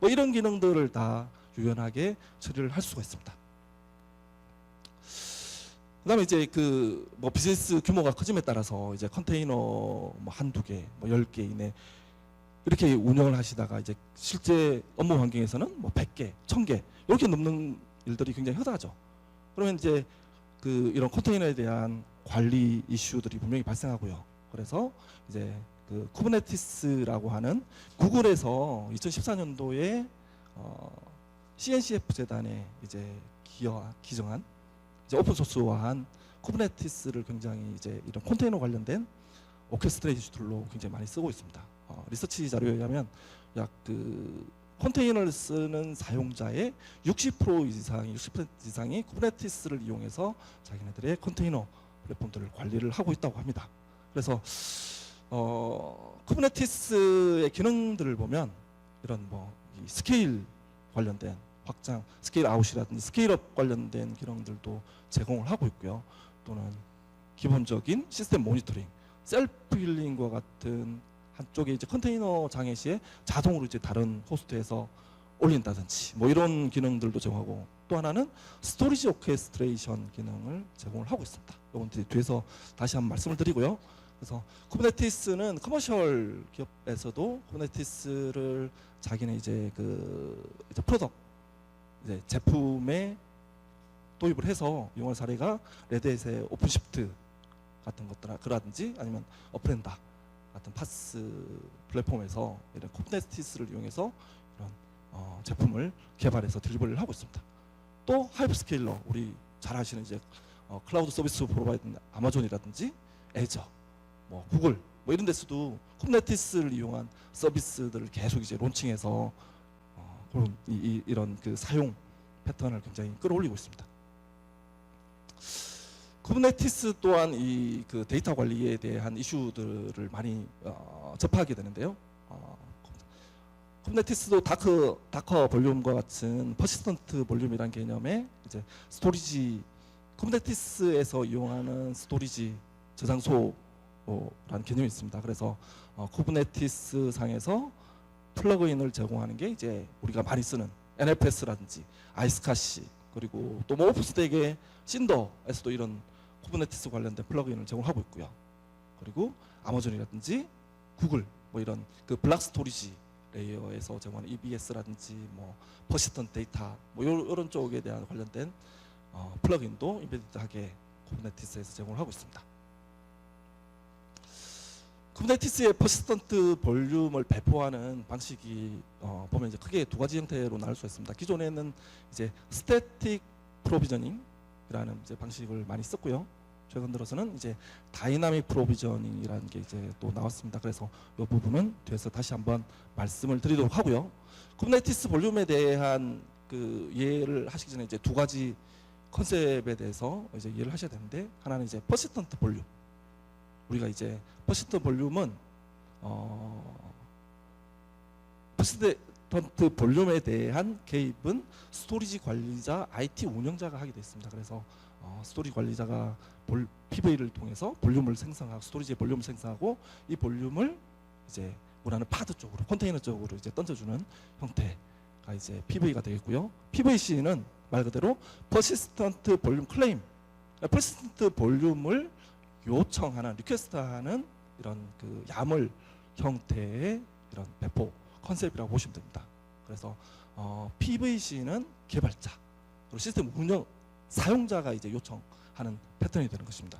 뭐 이런 기능들을 다 유연하게 처리를 할 수가 있습니다. 그다음에 이제 그 뭐 비즈니스 규모가 커짐에 따라서 이제 컨테이너 뭐 한두 개, 뭐 열 개 이내 이렇게 운영을 하시다가 이제 실제 업무 환경에서는 뭐 100개, 1000개 이렇게 넘는 일들이 굉장히 흔하죠. 그러면 이제 그 이런 컨테이너에 대한 관리 이슈들이 분명히 발생하고요. 그래서 이제 그 쿠버네티스라고 하는 구글에서 2014년도에 어, CNCF 재단에 이제 기여 기정한 이제 오픈 소스화한 쿠버네티스를 굉장히 이제 이런 컨테이너 관련된 오케스트레이션 툴로 굉장히 많이 쓰고 있습니다. 어, 리서치 자료에 의하면 약 그 컨테이너를 쓰는 사용자의 60% 이상이 60% 이상이 쿠버네티스를 이용해서 자기네들의 컨테이너 플랫폼들을 관리를 하고 있다고 합니다. 그래서 어, 쿠버네티스의 기능들을 보면 이런 뭐이 스케일 관련된 확장, 스케일 아웃이라든지 스케일업 관련된 기능들도 제공을 하고 있고요. 또는 기본적인 시스템 모니터링, 셀프 힐링과 같은 한쪽에 이제 컨테이너 장애 시에 자동으로 이제 다른 호스트에서 올린다든지 뭐 이런 기능들도 제공하고 또 하나는 스토리지 오케스트레이션 기능을 제공을 하고 있습니다. 이건 뒤- 뒤에서 다시 한번 말씀을 드리고요. 그래서 쿠버네티스는 커머셜 기업에서도 쿠버네티스를 자기네 이제 그 이제 프로덕 이제 제품에 도입을 해서 이용할 사례가 레드햇의 오픈시프트 같은 것들 그라든지 아니면 어프렌다 같은 파스 플랫폼에서 이런 쿠버네티스를 이용해서 이런 어, 제품을 개발해서 딜리버리를 하고 있습니다. 또 하이퍼스케일러 우리 잘 아시는 이제 어, 클라우드 서비스 프로바이더 아마존이라든지 애저 뭐 구글 뭐 이런 데서도 쿠버네티스를 이용한 서비스들을 계속 이제 론칭해서 어, 그런 이, 이, 런 그 사용 패턴을 굉장히 끌어올리고 있습니다. 쿠버네티스 또한 이 그 데이터 관리에 대한 이슈들을 많이 어, 접하게 되는데요. 어, 쿠버네티스도 다크 다커 볼륨과 같은 퍼시스턴트 볼륨이라는 개념의 이제 스토리지 쿠버네티스에서 이용하는 스토리지 저장소 어, 라는 개념이 있습니다. 그래서 어, 쿠버네티스 상에서 플러그인을 제공하는 게 이제 우리가 많이 쓰는 NFS라든지 아이스카시 그리고 또 뭐 오픈스택의 신더에서도 이런 쿠버네티스 관련된 플러그인을 제공하고 있고요. 그리고 아마존이라든지 구글 뭐 이런 그 블락 스토리지 레이어에서 제공하는 EBS라든지 뭐 퍼시스턴 데이터 뭐 요- 요런 쪽에 대한 관련된 어, 플러그인도 인베디드하게 쿠버네티스에서 제공을 하고 있습니다. 쿠버네티스의 퍼시스턴트 볼륨을 배포하는 방식이 어, 보면 이제 크게 두 가지 형태로 나눌 수 있습니다. 기존에는 이제 스태틱 프로비저닝이라는 이제 방식을 많이 썼고요. 최근 들어서는 이제 다이나믹 프로비저닝이라는 게 이제 또 나왔습니다. 그래서 이 부분은 뒤에서 다시 한번 말씀을 드리도록 하고요. 쿠버네티스 볼륨에 대한 그 이해를 하시기 전에 이제 두 가지 컨셉에 대해서 이제 이해를 하셔야 되는데 하나는 이제 퍼시스턴트 볼륨. 우리가 이제 퍼시스턴트 볼륨은 어 퍼시스턴트 볼륨에 대한 개입은 스토리지 관리자, IT 운영자가 하게 됐습니다. 그래서 어, 스토리 관리자가 볼, PV를 통해서 볼륨을 생성하고 스토리지의 볼륨을 생성하고 이 볼륨을 이제 원하는 파드 쪽으로 컨테이너 쪽으로 이제 던져주는 형태가 이제 PV가 되겠고요. PVC는 말 그대로 퍼시스턴트 볼륨 클레임, 퍼시스턴트 볼륨을 요청하는 리퀘스트하는 이런 그 야물 형태의 이런 배포 컨셉이라고 보시면 됩니다. 그래서 어, PVC는 개발자 그리고 시스템 운영 사용자가 이제 요청하는 패턴이 되는 것입니다.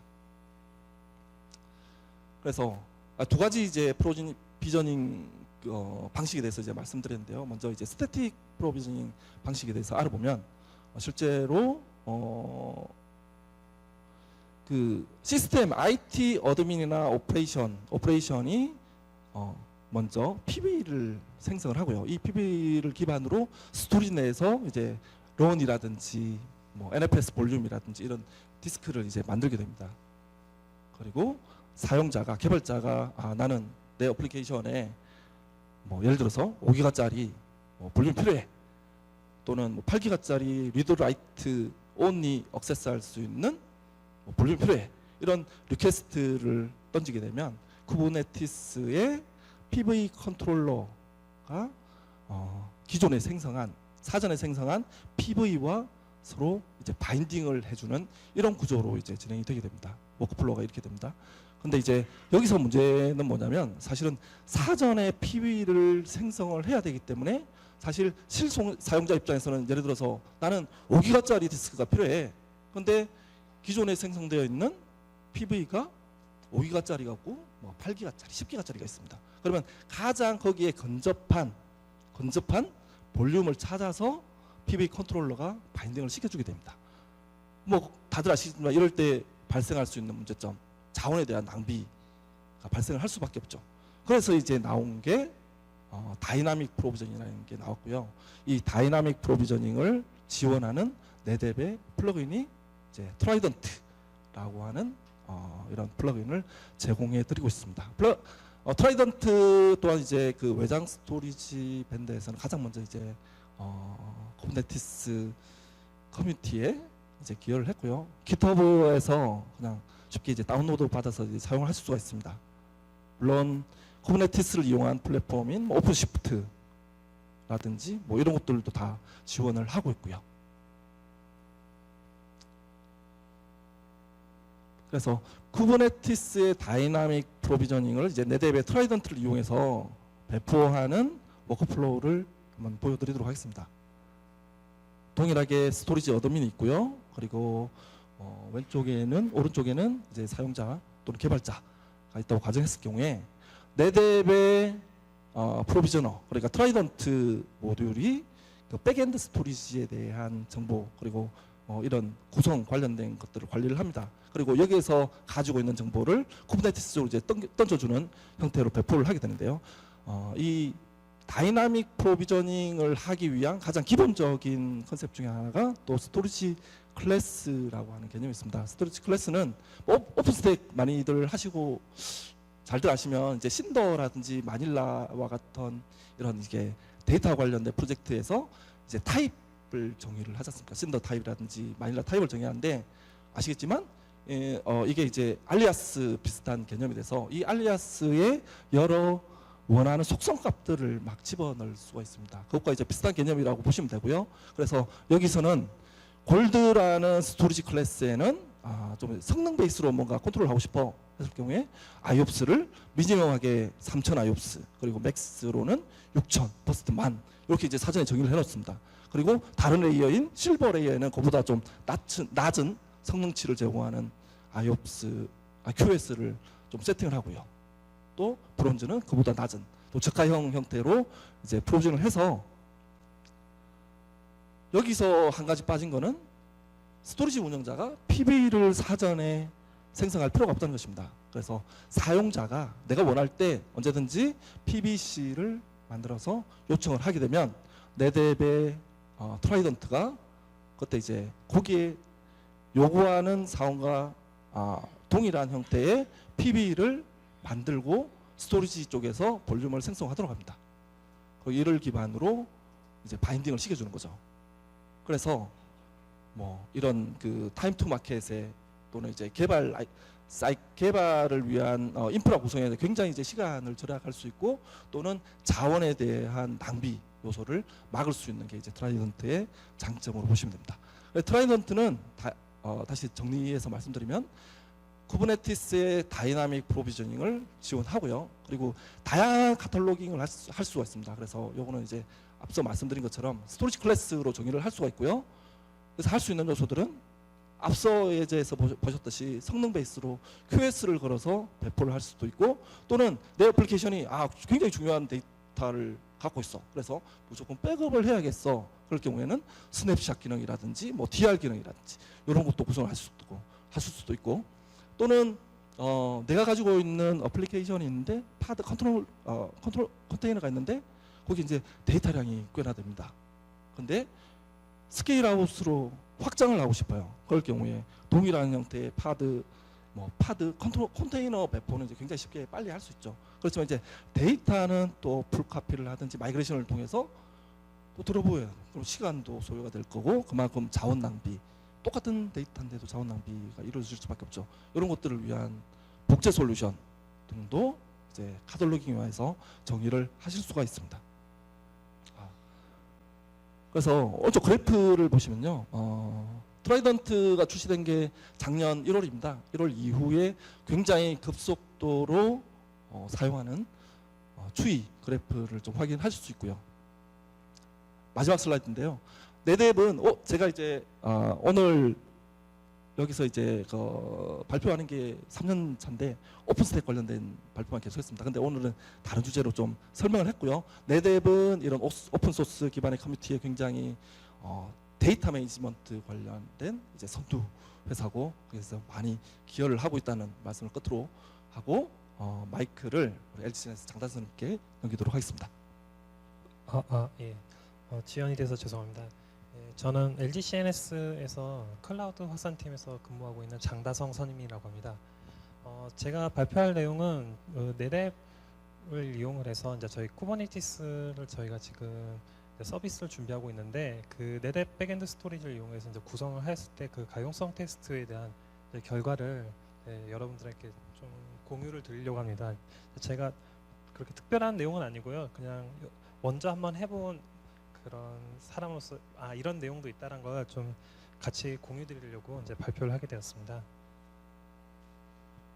그래서 아, 두 가지 이제 프로진 비저닝 어, 방식에 대해서 이제 말씀드렸는데요. 먼저 이제 스태틱 프로비저닝 방식에 대해서 알아보면 어, 실제로 어, 그 시스템 IT 어드민이나 오퍼레이션 오퍼레이션이 어, 먼저 PB를 생성을 하고요. 이 PB를 기반으로 스토리 내에서 이제 런이라든지 뭐 NFS 볼륨이라든지 이런 디스크를 이제 만들게 됩니다. 그리고 사용자가 개발자가 아, 나는 내 어플리케이션에 뭐 예를 들어서 5기가짜리 뭐 볼륨 필요해 또는 뭐 8기가짜리 리드 라이트 온리 액세스할 수 있는 뭐 볼륨 필요해 이런 리퀘스트를 던지게 되면 쿠버네티스의 PV 컨트롤러가 어, 기존에 생성한 사전에 생성한 PV와 서로 이제 바인딩을 해주는 이런 구조로 이제 진행이 되게 됩니다. 워크플로우가 이렇게 됩니다. 근데 이제 여기서 문제는 뭐냐면 사실은 사전에 PV를 생성을 해야 되기 때문에 사실 실송 사용자 입장에서는 예를 들어서 나는 5기가짜리 디스크가 필요해. 근데 기존에 생성되어 있는 PV가 5기가짜리가 있고 뭐 8기가짜리, 10기가짜리가 있습니다. 그러면 가장 거기에 근접한 근접한 볼륨을 찾아서 PV 컨트롤러가 바인딩을 시켜주게 됩니다. 뭐 다들 아시지만 이럴 때 발생할 수 있는 문제점, 자원에 대한 낭비가 발생을 할 수밖에 없죠. 그래서 이제 나온 게 어, 다이나믹 프로비저닝이라는 게 나왔고요. 이 다이나믹 프로비저닝을 지원하는 네뎁의 플러그인이 이제 트라이던트라고 하는 어, 이런 플러그인을 제공해 드리고 있습니다. 플러, 어, 트라이던트 또한 이제 그 외장 스토리지 밴드에서는 가장 먼저 이제 어, 쿠버네티스 커뮤니티에 이제 기여를 했고요. 기터브에서 그냥 쉽게 이제 다운로드 받아서 이제 사용을 할 수가 있습니다. 물론 쿠버네티스를 이용한 플랫폼인 뭐 오픈시프트라든지 뭐 이런 것들도 다 지원을 하고 있고요. 그래서 쿠버네티스의 다이나믹 프로비저닝을 이제 네뎁의 트라이던트를 이용해서 배포하는 워크플로우를 한번 보여드리도록 하겠습니다. 동일하게 스토리지 어드민이 있고요. 그리고 어, 왼쪽에는 오른쪽에는 이제 사용자 또는 개발자가 있다고 가정했을 경우에 네뎁의 어, 프로비저너 그러니까 트라이던트 모듈이 그 백엔드 스토리지에 대한 정보 그리고 어, 이런 구성 관련된 것들을 관리를 합니다. 그리고 여기에서 가지고 있는 정보를 쿠버네티스 쪽으로 이제 던- 던져 주는 형태로 배포를 하게 되는데요. 어, 이 다이나믹 프로비저닝을 하기 위한 가장 기본적인 컨셉 중에 하나가 또 스토리지 클래스라고 하는 개념이 있습니다. 스토리지 클래스는 뭐 오- 오픈스택 많이들 하시고 잘들 아시면 이제 신더라든지 마닐라와 같은 이런 이게 데이터 관련된 프로젝트에서 이제 타입 을 정의를 하지 않습니까? 신더 타입이라든지 마닐라 타입을 정의하는데 아시겠지만 예, 어, 이게 이제 알리아스 비슷한 개념이 돼서 이 알리아스의 여러 원하는 속성 값들을 막 집어넣을 수가 있습니다. 그것과 이제 비슷한 개념이라고 보시면 되고요. 그래서 여기서는 골드라는 스토리지 클래스에는 아, 좀 성능 베이스로 뭔가 컨트롤 하고 싶어 했을 경우에 아이옵스를 미니멈하게 3,000 아이옵스 그리고 맥스로는 6,000 버스트 만 이렇게 이제 사전에 정의를 해놓습니다. 그리고 다른 레이어인 실버 레이어에는 그보다 좀 낮은, 낮은 성능치를 제공하는 아이옵스, 아, QS를 좀 세팅을 하고요. 또 브론즈는 그보다 낮은 또 저가형 형태로 이제 프로징을 해서 여기서 한 가지 빠진 거는 스토리지 운영자가 PB를 사전에 생성할 필요가 없다는 것입니다. 그래서 사용자가 내가 원할 때 언제든지 PBC를 만들어서 요청을 하게 되면 네뎁의 어, 트라이던트가 그때 이제 거기에 요구하는 사원과 아, 동일한 형태의 PB를 만들고 스토리지 쪽에서 볼륨을 생성하도록 합니다. 그 이를 기반으로 이제 바인딩을 시켜주는 거죠. 그래서 뭐 이런 그 타임 투 마켓에 또는 이제 개발 사이 개발을 위한 어, 인프라 구성에 굉장히 이제 시간을 절약할 수 있고 또는 자원에 대한 낭비 요소를 막을 수 있는 게 이제 트라이던트의 장점으로 보시면 됩니다. 트라이던트는 다, 어, 다시 정리해서 말씀드리면 쿠버네티스의 다이나믹 프로비저닝을 지원하고요. 그리고 다양한 카탈로깅을 할, 수, 할 수가 있습니다. 그래서 요거는 이제 앞서 말씀드린 것처럼 스토리지 클래스로 정의를 할 수가 있고요. 그래서 할 수 있는 요소들은 앞서 예제에서 보셨- 보셨듯이 성능 베이스로 QS를 걸어서 배포를 할 수도 있고 또는 내 애플리케이션이 아 굉장히 중요한 데이터를 갖고 있어. 그래서 무조건 백업을 해야겠어. 그럴 경우에는 스냅샷 기능이라든지 뭐 DR 기능이라든지 이런 것도 구성을 할 수도 있고 하실 수도 있고 또는 어, 내가 가지고 있는 어플리케이션이 있는데 파드 컨트롤 어, 컨트롤 컨테이너가 있는데 거기 이제 데이터량이 꽤나 됩니다. 근데 스케일 아웃으로 확장을 하고 싶어요. 그럴 경우에 동일한 형태의 파드 뭐 파드 컨트롤 컨테이너 배포는 이제 굉장히 쉽게 빨리 할 수 있죠. 그렇지만 이제 데이터는 또 풀카피를 하든지 마이그레이션을 통해서 또 들어보여요. 그럼 시간도 소요가 될 거고 그만큼 자원 낭비 똑같은 데이터인데도 자원 낭비가 이루어질 수밖에 없죠. 이런 것들을 위한 복제 솔루션 등도 이제 카탈로깅화해서 정의를 하실 수가 있습니다. 아, 그래서 오른쪽 그래프를 보시면요. 어, 트라이던트가 출시된 게 작년 1월입니다. 1월 이후에 굉장히 급속도로 어, 사용하는 어, 추이 그래프를 좀 확인하실 수 있고요. 마지막 슬라이드인데요. 네뎁은 어, 제가 이제 아, 오늘 여기서 이제 그 발표하는 게 3년 차인데 오픈스택 관련된 발표만 계속했습니다. 근데 오늘은 다른 주제로 좀 설명을 했고요. 네뎁은 이런 오픈소스 기반의 커뮤니티에 굉장히 어, 데이터 매니지먼트 관련된 이제 선두 회사고 그래서 많이 기여를 하고 있다는 말씀을 끝으로 하고 어, 마이크를 LGCN에서 장단선님께 넘기도록 하겠습니다. 아, 아 예. 어, 지연이 돼서 죄송합니다. 예, 저는 LG CNS에서 클라우드 확산팀에서 근무하고 있는 장다성 선임이라고 합니다. 어, 제가 발표할 내용은 어, 네랩을 이용을 해서 이제 저희 쿠버네티스를 저희가 지금 서비스를 준비하고 있는데 그 네랩 백엔드 스토리지를 이용해서 이제 구성을 했을 때 그 가용성 테스트에 대한 결과를 예, 여러분들에게 좀 공유를 드리려고 합니다. 제가 그렇게 특별한 내용은 아니고요. 그냥 먼저 한번 해본 그런 사람으로서 아 이런 내용도 있다는 걸 좀 같이 공유드리려고 이제 발표를 하게 되었습니다.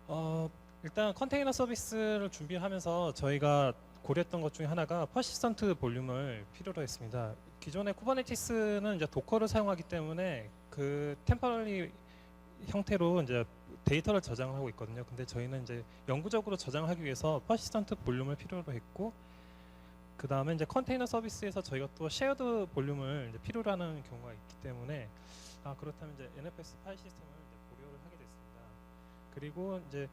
어, 일단 컨테이너 서비스를 준비하면서 저희가 고려했던 것 중에 하나가 퍼시스턴트 볼륨을 필요로 했습니다. 기존의 쿠버네티스는 이제 도커를 사용하기 때문에 그 템퍼럴리 형태로 이제 데이터를 저장하고 있거든요. 근데 저희는 이제 영구적으로 저장하기 위해서 퍼시스턴트 볼륨을 필요로 했고 그 다음에 이제 컨테이너 서비스에서 저희가 또 쉐어드 볼륨을 이제 필요로 하는 경우가 있기 때문에 아 그렇다면 이제 NFS 파일 시스템을 고려를 하게 됐습니다. 그리고 이제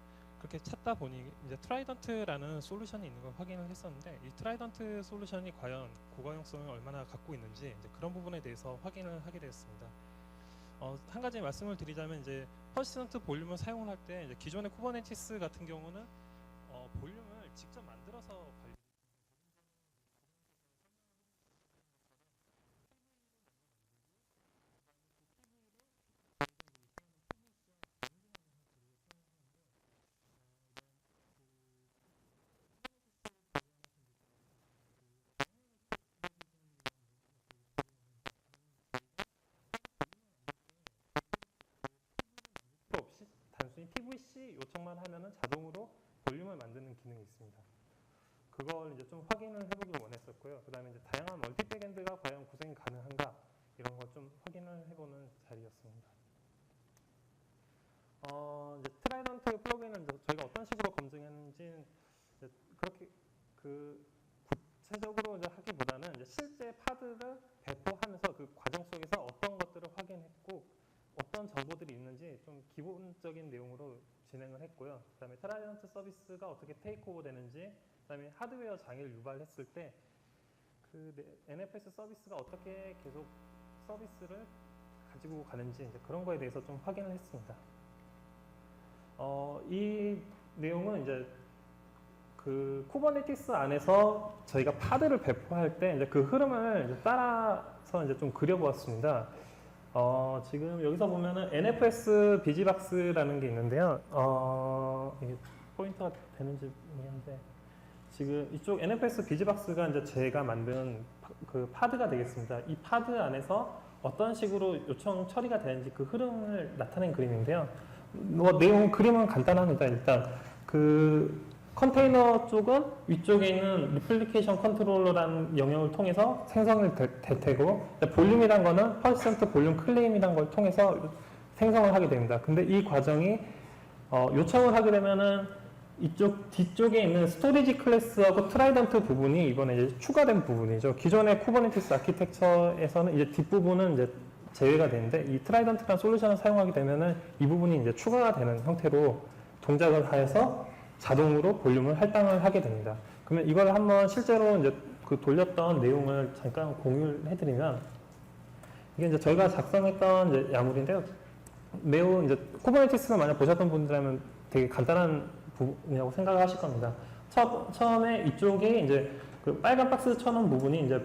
그렇게 찾다 보니 이제 트라이던트라는 솔루션이 있는 걸 확인을 했었는데 이 트라이던트 솔루션이 과연 고가용성을 얼마나 갖고 있는지 그런 부분에 대해서 확인을 하게 되었습니다. 어, 한 가지 말씀을 드리자면 이제 퍼시스턴트 볼륨을 사용을 할때 기존의 쿠버네티스 같은 경우는 어, 볼륨을 직접 만들어서 관리 필요 없이 단순히 PVC 요청만 하면은 자동으로 볼륨을 만드는 기능이 있습니다. 그걸 이제 좀 확인을 해보길 원했었고요. 그 다음에 이제 다양한 멀티 백엔드가 과연 구성이 가능한가 이런 걸 좀 확인을 해보는 자리였습니다. 어, 이제 트라이던트 플러그인을 저희가 어떤 식으로 검증했는지 그렇게 그 구체적으로 이제 하기보다는 이제 실제 파드를 배포하면서 그 과정 속에서 어떤 것들을 확인했고 어떤 정보들이 있는지 좀 기본적인 내용으로 진행을 했고요. 그다음에 트라이던트 서비스가 어떻게 테이크오버 되는지, 그다음에 하드웨어 장애를 유발했을 때 그 NFS 서비스가 어떻게 계속 서비스를 가지고 가는지 그런 거에 대해서 좀 확인을 했습니다. 어, 이 내용은 이제 그 쿠버네티스 안에서 저희가 파드를 배포할 때 그 흐름을 이제 따라서 이제 좀 그려보았습니다. 어, 지금 여기서 보면은 NFS 비지박스라는 게 있는데요. 어, 이게 포인터가 되는지 모르겠는데 지금 이쪽 NFS 비지박스가 이제 제가 만든 파- 그 파드가 되겠습니다. 이 파드 안에서 어떤 식으로 요청 처리가 되는지 그 흐름을 나타낸 그림인데요. 뭐 내용 그림은 간단합니다. 일단 그 컨테이너 쪽은 위쪽에 있는 리플리케이션 컨트롤러라는 영역을 통해서 생성이 될, 될 테고 볼륨이란 거는 퍼센트 볼륨 클레임이란 걸 통해서 생성을 하게 됩니다. 근데 이 과정이 어, 요청을 하게 되면은 이쪽 뒤쪽에 있는 스토리지 클래스하고 트라이던트 부분이 이번에 이제 추가된 부분이죠. 기존의 쿠버네티스 아키텍처에서는 이제 뒷부분은 이제 제외가 되는데 이 트라이던트라는 솔루션을 사용하게 되면은 이 부분이 이제 추가가 되는 형태로 동작을 하여서 자동으로 볼륨을 할당을 하게 됩니다. 그러면 이걸 한번 실제로 이제 그 돌렸던 내용을 잠깐 공유를 해드리면 이게 이제 저희가 작성했던 이제 야물인데요. 매우 이제 쿠버네티스를 만약 보셨던 분들이라면 되게 간단한 부분이라고 생각을 하실 겁니다. 처, 처음에 이쪽에 이제 그 빨간 박스 쳐놓은 부분이 이제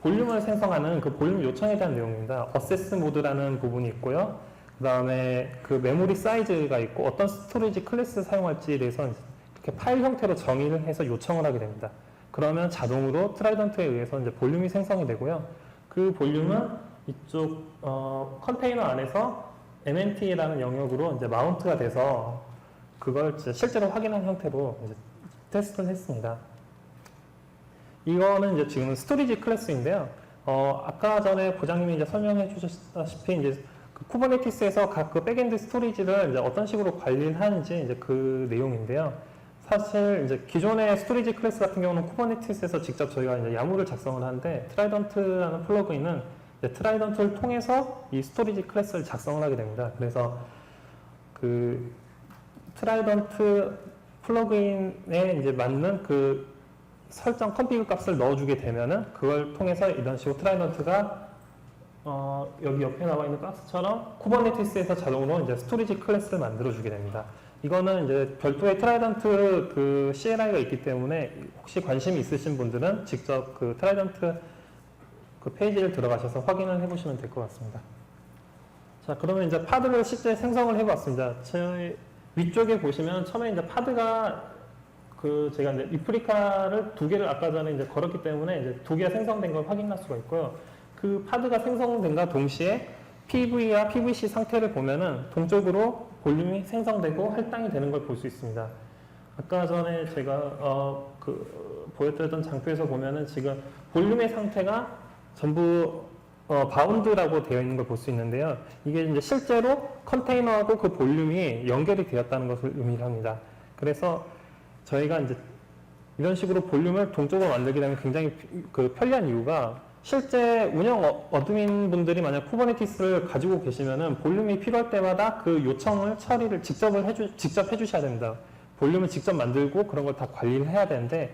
볼륨을 생성하는 그 볼륨 요청에 대한 내용입니다. 어세스 모드라는 부분이 있고요. 그 다음에 그 메모리 사이즈가 있고 어떤 스토리지 클래스 사용할지에 대해서 이렇게 파일 형태로 정의를 해서 요청을 하게 됩니다. 그러면 자동으로 트라이던트에 의해서 이제 볼륨이 생성이 되고요. 그 볼륨은 이쪽 어, 컨테이너 안에서 MNT라는 영역으로 이제 마운트가 돼서 그걸 실제로 확인한 형태로 테스트를 했습니다. 이거는 이제 지금 스토리지 클래스인데요. 어, 아까 전에 보장님이 이제 설명해 주셨다시피 이제 그 쿠버네티스에서 각 그 백엔드 스토리지를 이제 어떤 식으로 관리를 하는지 이제 그 내용인데요. 사실 이제 기존의 스토리지 클래스 같은 경우는 쿠버네티스에서 직접 저희가 이제 야무를 작성을 하는데 트라이던트라는 플러그인은 트라이던트를 통해서 이 스토리지 클래스를 작성을 하게 됩니다. 그래서 그 트라이던트 플러그인에 이제 맞는 그 설정 컴피그 값을 넣어주게 되면은 그걸 통해서 이런 식으로 트라이던트가 어, 여기 옆에 나와 있는 박스처럼 쿠버네티스에서 자동으로 이제 스토리지 클래스를 만들어주게 됩니다. 이거는 이제 별도의 트라이던트 그 CLI가 있기 때문에 혹시 관심이 있으신 분들은 직접 그 트라이던트 그 페이지를 들어가셔서 확인을 해보시면 될 것 같습니다. 자, 그러면 이제 파드를 실제 생성을 해봤습니다. 저희 위쪽에 보시면 처음에 이제 파드가 그 제가 이제 리프리카를 두 개를 아까 전에 이제 걸었기 때문에 이제 두 개가 생성된 걸 확인할 수가 있고요. 그 파드가 생성된과 동시에 PV와 PVC 상태를 보면은 동쪽으로 볼륨이 생성되고 할당이 되는 걸 볼 수 있습니다. 아까 전에 제가 어, 그 보여드렸던 장표에서 보면은 지금 볼륨의 상태가 전부 어, 바운드라고 되어 있는 걸 볼 수 있는데요. 이게 이제 실제로 컨테이너하고 그 볼륨이 연결이 되었다는 것을 의미를 합니다. 그래서 저희가 이제 이런 식으로 볼륨을 동쪽으로 만들게 되면 굉장히 피- 그 편리한 이유가 실제 운영 어- 어드민 분들이 만약 쿠버네티스를 가지고 계시면은 볼륨이 필요할 때마다 그 요청을 처리를 직접을 해주 직접 해주셔야 됩니다. 볼륨을 직접 만들고 그런 걸 다 관리를 해야 되는데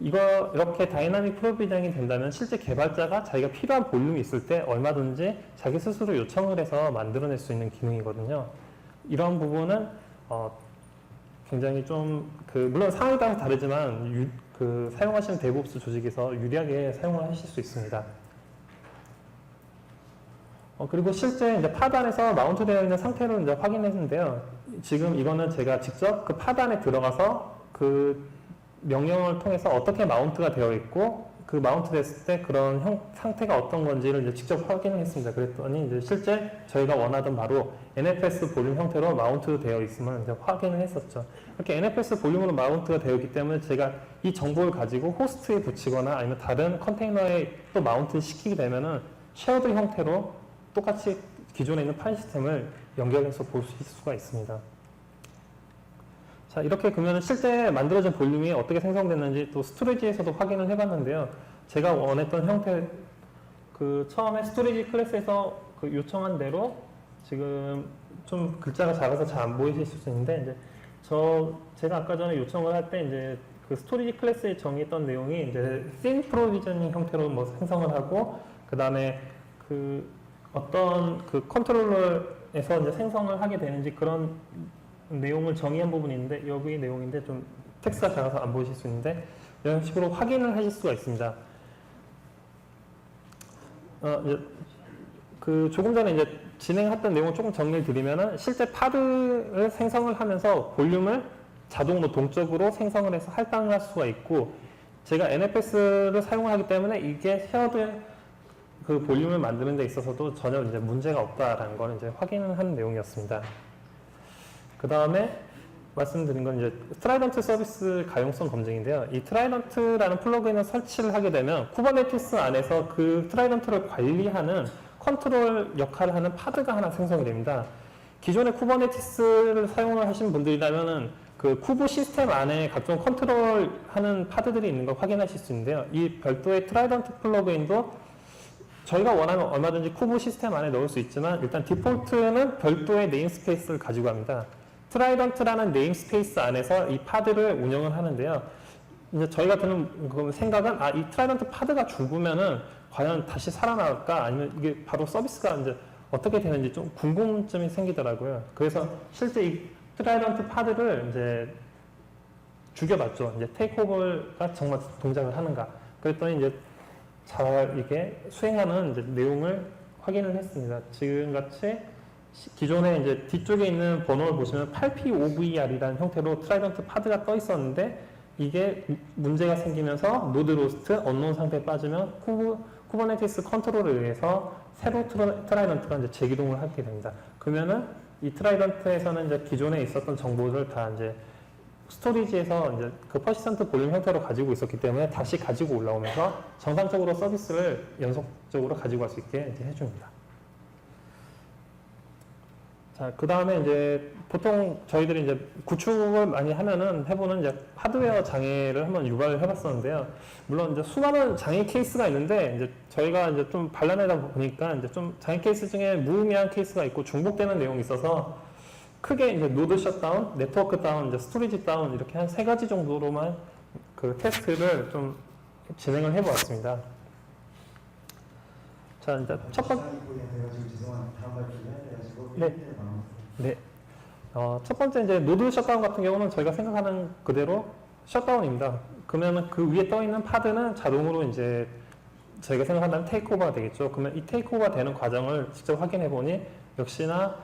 이거 이렇게 다이나믹 프로비전이 된다면 실제 개발자가 자기가 필요한 볼륨이 있을 때 얼마든지 자기 스스로 요청을 해서 만들어낼 수 있는 기능이거든요. 이런 부분은 어, 굉장히 좀 그 물론 상황에 따라 다르지만 유- 그 사용하시는 데브옵스 조직에서 유리하게 사용을 하실 수 있습니다. 어, 그리고 실제 이제 파단에서 마운트되어 있는 상태로 이제 확인했는데요. 지금 이거는 제가 직접 그 파단에 들어가서 그 명령을 통해서 어떻게 마운트가 되어 있고 그 마운트 됐을 때 그런 형, 상태가 어떤 건지를 이제 직접 확인을 했습니다. 그랬더니 이제 실제 저희가 원하던 바로 NFS 볼륨 형태로 마운트 되어 있음을 이제 확인을 했었죠. 이렇게 NFS 볼륨으로 마운트가 되어 있기 때문에 제가 이 정보를 가지고 호스트에 붙이거나 아니면 다른 컨테이너에 또 마운트 시키게 되면은 쉐어드 형태로 똑같이 기존에 있는 파일 시스템을 연결해서 볼 수가 있습니다. 자, 이렇게 그러면 실제 만들어진 볼륨이 어떻게 생성됐는지 또 스토리지에서도 확인을 해봤는데요. 제가 원했던 형태, 그 처음에 스토리지 클래스에서 그 요청한 대로 지금 좀 글자가 작아서 잘 안 보이실 수 있는데 이제 저 제가 아까 전에 요청을 할 때 이제 그 스토리지 클래스에 정의했던 내용이 이제 씬 프로비저닝 형태로 뭐 생성을 하고 그 다음에 그 어떤 그 컨트롤러에서 이제 생성을 하게 되는지 그런 내용을 정의한 부분이 있는데 여기 내용인데 좀 텍스트가 작아서 안 보이실 수 있는데 이런 식으로 확인을 하실 수가 있습니다. 어, 이제 그 조금 전에 이제 진행했던 내용을 조금 정리를 드리면은 실제 파드를 생성을 하면서 볼륨을 자동으로 동적으로 생성을 해서 할당을 할 수가 있고 제가 NFS를 사용하기 때문에 이게 쉐어드 그 볼륨을 만드는 데 있어서도 전혀 이제 문제가 없다라는 걸 이제 확인을 한 내용이었습니다. 그 다음에 말씀드린 건 이제 트라이던트 서비스 가용성 검증인데요. 이 트라이던트라는 플러그인을 설치를 하게 되면 쿠버네티스 안에서 그 트라이던트를 관리하는 컨트롤 역할을 하는 파드가 하나 생성이 됩니다. 기존의 쿠버네티스를 사용을 하신 분들이라면은 그 쿠브 시스템 안에 각종 컨트롤 하는 파드들이 있는 걸 확인하실 수 있는데요. 이 별도의 트라이던트 플러그인도 저희가 원하면 얼마든지 쿠브 시스템 안에 넣을 수 있지만 일단 디폴트는 별도의 네임스페이스를 가지고 합니다. 트라이던트라는 네임스페이스 안에서 이 파드를 운영을 하는데요. 이제 저희가 드는 그 생각은 아 이 트라이던트 파드가 죽으면은 과연 다시 살아날까 아니면 이게 바로 서비스가 이제 어떻게 되는지 좀 궁금증이 생기더라고요. 그래서 실제 이 트라이던트 파드를 이제 죽여봤죠. 이제 테이크오버가 정말 동작을 하는가. 그랬더니 이제 잘 이게 수행하는 이제 내용을 확인을 했습니다. 지금 같이 시- 기존에 이제 뒤쪽에 있는 번호를 보시면 8P5VR이라는 형태로 트라이던트 파드가 떠 있었는데 이게 문제가 생기면서 노드 로스트, 언론 상태에 빠지면 쿠브 쿠버네티스 컨트롤에 의해서 새로 트라- 트라이던트가 이제 재기동을 하게 됩니다. 그러면은 이 트라이던트에서는 이제 기존에 있었던 정보를 다 이제 스토리지에서 이제 그 퍼시스턴트 볼륨 형태로 가지고 있었기 때문에 다시 가지고 올라오면서 정상적으로 서비스를 연속적으로 가지고 갈 수 있게 이제 해줍니다. 자, 그 다음에 이제 보통 저희들이 이제 구축을 많이 하면은 해보는 이제 하드웨어 장애를 한번 유발을 해봤었는데요. 물론 이제 수많은 장애 케이스가 있는데 이제 저희가 이제 좀 반란하다 보니까 이제 좀 장애 케이스 중에 무의미한 케이스가 있고 중복되는 내용이 있어서 크게 이제 노드 셧다운, 네트워크 다운, 이제 스토리지 다운 이렇게 한 세 가지 정도로만 그 테스트를 좀 진행을 해보았습니다. 자, 이제 첫 번째 네. 네. 어, 첫 번째 이제 노드 셧다운 같은 경우는 저희가 생각하는 그대로 셧다운입니다. 그러면 그 위에 떠 있는 파드는 자동으로 이제 저희가 생각한다면 테이크오버가 되겠죠. 그러면 이 테이크오버가 되는 과정을 직접 확인해 보니 역시나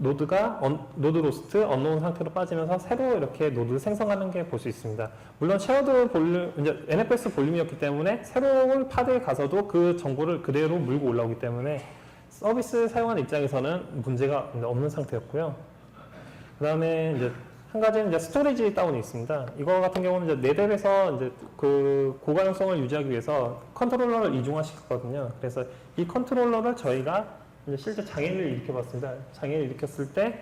노드가 언- 노드 로스트 언노운 상태로 빠지면서 새로 이렇게 노드 생성하는 게 볼 수 있습니다. 물론 쉐어드 볼륨 이제 NFS 볼륨이었기 때문에 새로운 파드에 가서도 그 정보를 그대로 물고 올라오기 때문에 서비스 사용하는 입장에서는 문제가 없는 상태였고요. 그 다음에 이제 한 가지는 이제 스토리지 다운이 있습니다. 이거 같은 경우는 이제 네델에서 이제 그 고가용성을 유지하기 위해서 컨트롤러를 이중화시켰거든요. 그래서 이 컨트롤러를 저희가 이제 실제 장애를 일으켜봤습니다. 장애를 일으켰을 때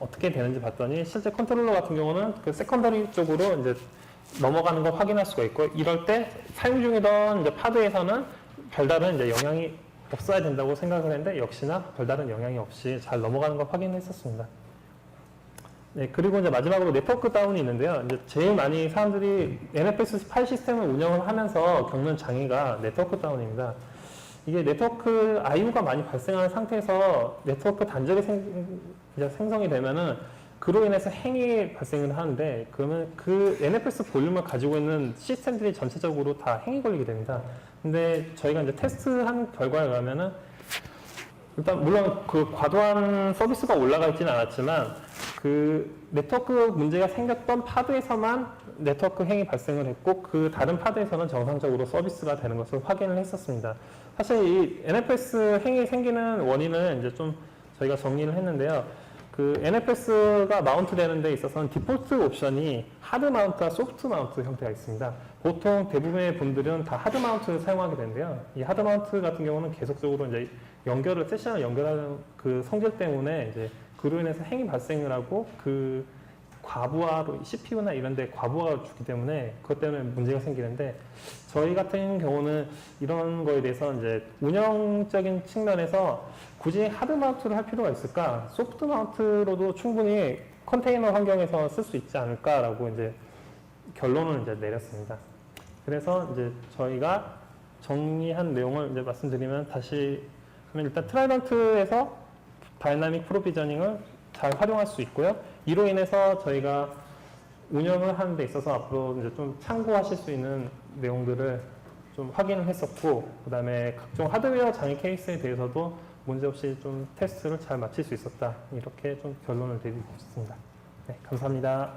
어떻게 되는지 봤더니 실제 컨트롤러 같은 경우는 그 세컨더리 쪽으로 이제 넘어가는 걸 확인할 수가 있고 이럴 때 사용 중이던 이제 파드에서는 별다른 이제 영향이 없어야 된다고 생각을 했는데 역시나 별다른 영향이 없이 잘 넘어가는 걸 확인했었습니다. 네, 그리고 이제 마지막으로 네트워크 다운이 있는데요. 이제 제일 많이 사람들이 NFS 파일 시스템을 운영을 하면서 겪는 장애가 네트워크 다운입니다. 이게 네트워크 IO가 많이 발생하는 상태에서 네트워크 단절이 생, 생성이 되면은 그로 인해서 행위 발생을 하는데 그러면 그 NFS 볼륨을 가지고 있는 시스템들이 전체적으로 다 행위 걸리게 됩니다. 근데 저희가 이제 테스트한 결과에 의하면은 일단 물론 그 과도한 서비스가 올라가 있지는 않았지만 그 네트워크 문제가 생겼던 파드에서만 네트워크 행위 발생을 했고 그 다른 파드에서는 정상적으로 서비스가 되는 것을 확인을 했었습니다. 사실 이 NFS 행위 생기는 원인은 이제 좀 저희가 정리를 했는데요. 그 NFS가 마운트 되는 데 있어서는 디폴트 옵션이 하드 마운트와 소프트 마운트 형태가 있습니다. 보통 대부분의 분들은 다 하드 마운트를 사용하게 되는데요. 이 하드 마운트 같은 경우는 계속적으로 이제 연결을 세션을 연결하는 그 성질 때문에 이제 그로 인해서 행위 발생을 하고 그 과부하로 CPU나 이런 데 과부하가 주기 때문에 그것 때문에 문제가 생기는데 저희 같은 경우는 이런 거에 대해서 이제 운영적인 측면에서 굳이 하드 마운트를 할 필요가 있을까? 소프트 마운트로도 충분히 컨테이너 환경에서 쓸 수 있지 않을까라고 이제 결론을 이제 내렸습니다. 그래서 이제 저희가 정리한 내용을 이제 말씀드리면 다시 그러면 일단 트라이던트에서 다이나믹 프로비저닝을 잘 활용할 수 있고요. 이로 인해서 저희가 운영을 하는 데 있어서 앞으로 이제 좀 참고하실 수 있는 내용들을 좀 확인을 했었고, 그 다음에 각종 하드웨어 장애 케이스에 대해서도 문제없이 좀 테스트를 잘 마칠 수 있었다. 이렇게 좀 결론을 내리고 싶습니다. 네, 감사합니다.